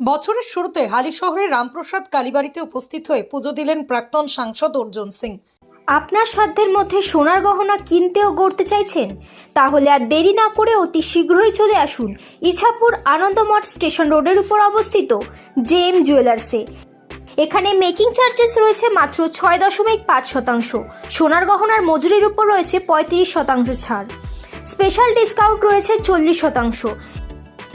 বছরের শুরুতে হালি শহরের রামপ্রসাদ কালীবাড়িতে উপস্থিত হয়ে পুজো দিলেন প্রাক্তন সাংসদ অর্জুন সিং। আপনার সাধ্যের মধ্যে সোনার গহনা কিনতে ও গড়তে চাইছেন? তাহলে আর দেরি না করে অতি শীঘ্রই চলে আসুন ইছাপুর আনন্দমঠ স্টেশন রোডের উপর অবস্থিত জে এম জুয়েলার্সে। এখানে মেকিং চার্জেস রয়েছে মাত্র ছয় দশমিক পাঁচ শতাংশ। সোনার গহনার মজুরির উপর রয়েছে পঁয়ত্রিশ শতাংশ ছাড়। স্পেশাল ডিসকাউন্ট রয়েছে চল্লিশ শতাংশ।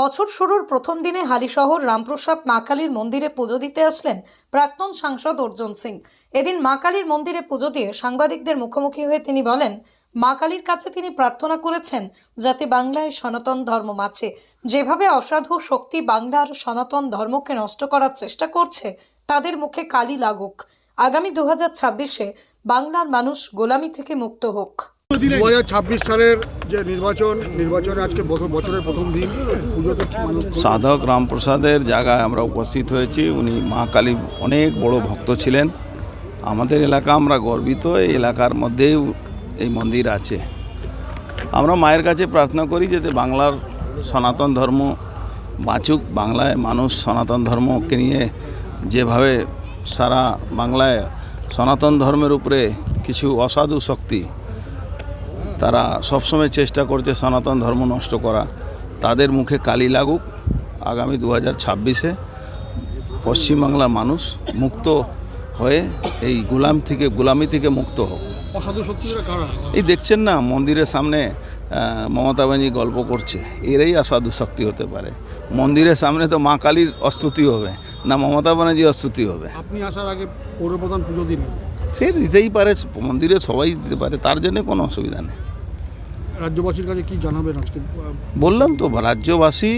বছর শুরুর প্রথম দিনে হালিশহর রামপ্রসাদ মা কালীর মন্দিরে পুজো দিতে আসলেন প্রাক্তন সাংসদ অর্জুন সিং। এদিন মা কালীর মন্দিরে পুজো দিয়ে সাংবাদিকদের মুখোমুখি হয়ে তিনি বলেন, মা কালীর কাছে তিনি প্রার্থনা করেছেন যাতে বাংলায় সনাতন ধর্ম মাছে। যেভাবে অসাধু শক্তি বাংলার সনাতন ধর্মকে নষ্ট করার চেষ্টা করছে, তাদের মুখে কালি লাগুক। আগামী দু হাজার বাংলার মানুষ গোলামি থেকে মুক্ত হোক। দু হাজার ছাব্বিশ সালের যে নির্বাচন, নির্বাচনে আজকে বছরের প্রথম দিন সাধক রামপ্রসাদের জায়গায় আমরা উপস্থিত হয়েছি। উনি মা কালীর অনেক বড় ভক্ত ছিলেন। আমাদের এলাকা আমরা গর্বিত, এই এলাকার মধ্যেই এই মন্দির আছে। আমরা মায়ের কাছে প্রার্থনা করি যাতে বাংলার সনাতন ধর্ম বাঁচুক, বাংলায় মানুষ সনাতন ধর্মকে নিয়ে যেভাবে সারা বাংলায় সনাতন ধর্মের উপরে কিছু অসাধু শক্তি তারা সবসময় চেষ্টা করছে সনাতন ধর্ম নষ্ট করা। তাদের মুখে কালি লাগুক। আগামী দু হাজার ছাব্বিশে পশ্চিমবাংলার মানুষ মুক্ত হয়ে এই গোলাম থেকে গোলামি থেকে মুক্ত হোক। এই দেখছেন না মন্দিরের সামনে মমতা ব্যানার্জি গল্প করছে। এরাই অসাধু শক্তি হতে পারে। মন্দিরের সামনে তো মা কালীর অস্তুতি হবে না মমতা ব্যানার্জি অস্তুতি হবে। আপনি আসার আগে পৌরপ্রধান পুজো দিন সে দিতেই পারে মন্দিরে সবাই দিতে পারে তার জন্য কোনো অসুবিধা নেই। রাজ্যবাসীর কাছে কি জানাবেন আজকে? বললাম তো রাজ্যবাসী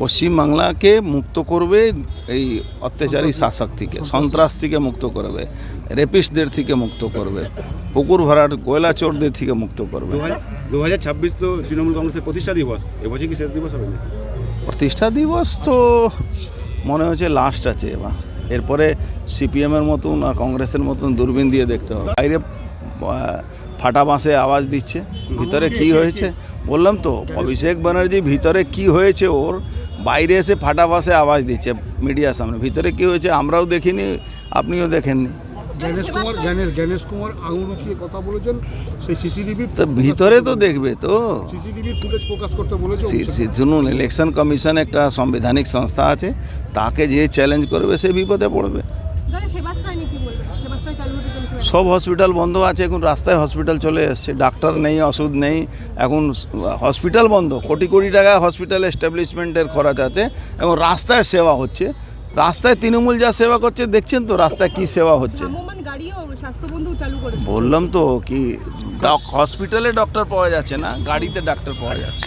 পশ্চিমবাংলাকে মুক্ত করবে এই অত্যাচারী শাসক থেকে সন্ত্রাস থেকে মুক্ত করবে রেপিস্টদের থেকে মুক্ত করবে পুকুর ভরাট কয়লা চোরদের থেকে মুক্ত করবে। দু হাজার ছাব্বিশ তো তৃণমূল কংগ্রেসের প্রতিষ্ঠা দিবস এবছর কি শেষ দিবস হবে প্রতিষ্ঠা দিবস তো মনে হচ্ছে লাস্ট আছে এবার। এরপরে সিপিএমের মতন আর কংগ্রেসের মতন দূরবীন দিয়ে দেখতে হবে। বাইরে ফাটা বাঁশে আওয়াজ দিচ্ছে। ভিতরে কি হয়েছে? বললাম তো অভিষেক ব্যানার্জি ভিতরে কি হয়েছে? ওর বাইরে এসে ফাটা বাঁশে আওয়াজ দিচ্ছে মিডিয়ার সামনে। ভিতরে কি হয়েছে আমরাও দেখিনি আপনিও দেখেননি। ভিতরে তো দেখবে তো। শুনুন ইলেকশন কমিশন একটা সাংবিধানিক সংস্থা আছে তাকে যে চ্যালেঞ্জ করবে সে বিপদে পড়বে দাদা সেবাশ্রয় নিয়ে কি বলবেন সেবাশ্রয় চালু হতে চলেছে সব হসপিটাল বন্ধ আছে এখন রাস্তায় হসপিটাল চলে এসছে। ডাক্তার নেই ওষুধ নেই এখন হসপিটাল বন্ধ। কোটি কোটি টাকা হসপিটাল এস্টাবলিশমেন্টের খরচ আছে এবং রাস্তায় সেবা হচ্ছে। রাস্তায় তৃণমূল যা সেবা করছে দেখছেন তো রাস্তায় কি সেবা হচ্ছে। ভ্রাম্যমান গাড়িও স্বাস্থ্যবন্ধু চালু করেছে। বললাম তো কি হসপিটালে ডক্টর পাওয়া যাচ্ছে না গাড়িতে ডাক্তার পাওয়া যাচ্ছে।